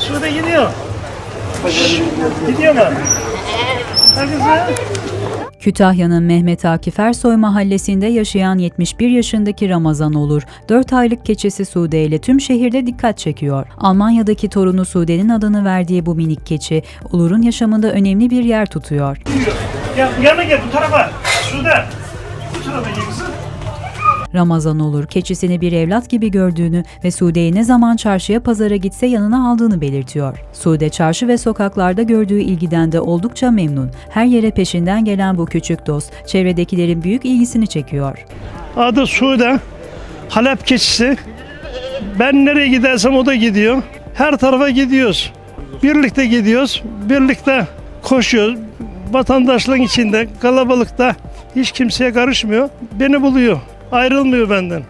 Sude gidiyor. Gidiyor mu? Herkese. Kütahya'nın Mehmet Akif Ersoy mahallesinde yaşayan 71 yaşındaki Ramazan Olur, 4 aylık keçesi Sude ile tüm şehirde dikkat çekiyor. Almanya'daki torunu Sude'nin adını verdiği bu minik keçi, Olur'un yaşamında önemli bir yer tutuyor. Gel, yanına gel bu tarafa. Sude. Bu tarafa gel kızım. Ramazan Olur, keçisini bir evlat gibi gördüğünü ve Sude'yi ne zaman çarşıya pazara gitse yanına aldığını belirtiyor. Sude çarşı ve sokaklarda gördüğü ilgiden de oldukça memnun. Her yere peşinden gelen bu küçük dost, çevredekilerin büyük ilgisini çekiyor. Adı Sude. Halep keçisi. Ben nereye gidersem o da gidiyor. Her tarafa gidiyoruz. Birlikte gidiyoruz. Birlikte koşuyoruz. Vatandaşlığın içinde, kalabalıkta hiç kimseye karışmıyor. Beni buluyor. Ayrılmıyor benden.